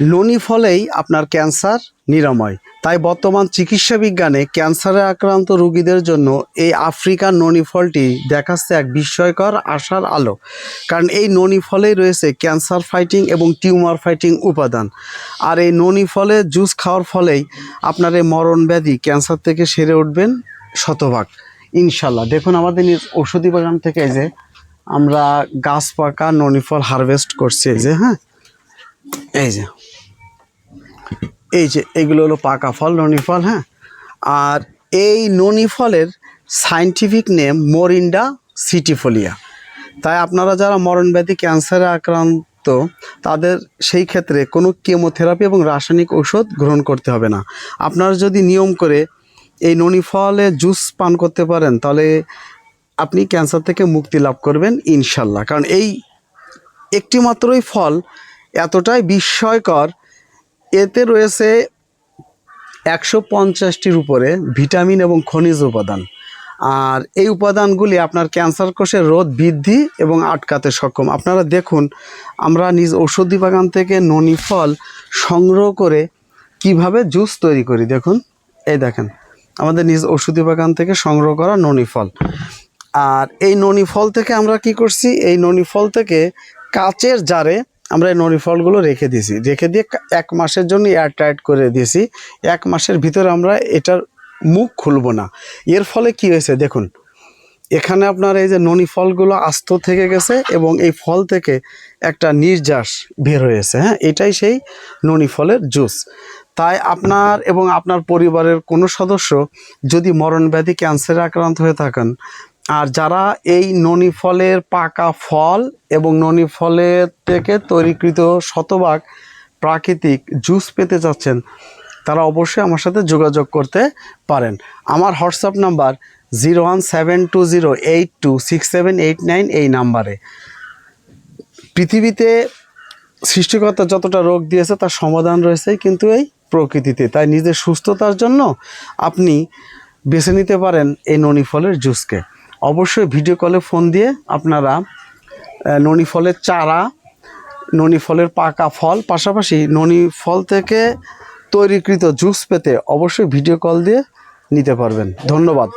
ননি ফলেই আপনার ক্যান্সার নিরাময়। তাই বর্তমান চিকিৎসা বিজ্ঞানে ক্যান্সারে আক্রান্ত রোগীদের জন্য এই আফ্রিকান ননি ফলটি দেখাচ্ছে এক বিস্ময়কর আশার আলো। কারণ এই ননি ফলেই রয়েছে ক্যান্সার ফাইটিং এবং টিউমার ফাইটিং উপাদান। আর এই ননি ফলে জুস খাওয়ার ফলেই আপনার এই মরণ ব্যাধি ক্যান্সার থেকে সেরে উঠবেন শতভাগ। ইনশাল্লাহ। দেখুন আমাদের ঔষধি বাগান থেকে যে আমরা গাছ পাকা ননি ফল হারভেস্ট করছি যে হ্যাঁ? এই যে। এই যে, এগুলো হলো পাকা ফল, ননি ফল হ্যাঁ? আর এই ননি ফলের সাইন্টিফিক নেম মোরিন্ডা সিটিফোলিয়া। তাই আপনারা যারা মরণব্যাধি ক্যান্সারে আক্রান্ত, তাদের সেই ক্ষেত্রে কোনো কেমোথেরাপি এবং রাসায়নিক ওষুধ গ্রহণ করতে হবে না। আপনারা যদি নিয়ম করে এই ননি ফলে জুস পান করতে পারেন, তাহলে আপনি ক্যান্সার থেকে মুক্তি লাভ করবেন, ইনশাল্লাহ। কারণ এই একটি মাত্রই ফল এতটাই বিস্ময়কর। এতে রয়েছে একশো পঞ্চাশটির উপরে ভিটামিন এবং খনিজ উপাদান। আর এই উপাদানগুলি আপনার ক্যান্সার কোষের রোধ বৃদ্ধি এবং আটকাতে সক্ষম। আপনারা দেখুন, আমরা নিজ ঔষধি বাগান থেকে ননি ফল সংগ্রহ করে কীভাবে জুস তৈরি করি। দেখুন, এই দেখেন, আমাদের নিজ ঔষধি বাগান থেকে সংগ্রহ করা ননি ফল। আর এই ননি ফল থেকে আমরা কি করছি? এই ননি ফল থেকে কাচের জারে আমরা এই ননি ফলগুলো রেখে দিয়েছি। রেখে দিয়ে এক মাসের জন্য এয়ার টাইট করে দিয়েছি। এক মাসের ভিতরে আমরা এটার মুখ খুলব না। এর ফলে কি হয়েছে দেখুন, এখানে আপনার এই যে ননি ফলগুলো আস্ত থেকে গেছে এবং এই ফল থেকে একটা নির্যাস বের হয়েছে হ্যাঁ? এটাই সেই ননি ফলের জুস। তাই আপনার এবং আপনার পরিবারের কোনো সদস্য যদি মরণব্যাধি ক্যান্সারে আক্রান্ত হয়ে থাকেন আর যারা এই ননি ফলের পাকা ফল এবং ননি ফলের থেকে তৈরিকৃত শতভাগ প্রাকৃতিক জুস পেতে চাচ্ছেন, তারা অবশ্যই আমার সাথে যোগাযোগ করতে পারেন। আমার WhatsApp number zero one seven two zero eight two six seven eight nine এই নাম্বারে। পৃথিবীতে সৃষ্টিকর্তা যতটা রোগ দিয়েছে, তার সমাধান রয়েছে কিন্তু এই প্রকৃতিতে। তাই নিজের সুস্থতার জন্য আপনি বেছে নিতে পারেন এই ননি ফলের জুসকে। অবশ্যই ভিডিও কলে ফোন দিয়ে আপনারা ননি ফলের চারা, ননি ফলের পাকা ফল, পাশাপাশি ননি ফল থেকে তৈরিকৃত জুস পেতে অবশ্যই ভিডিও কল দিয়ে নিতে পারবেন। ধন্যবাদ।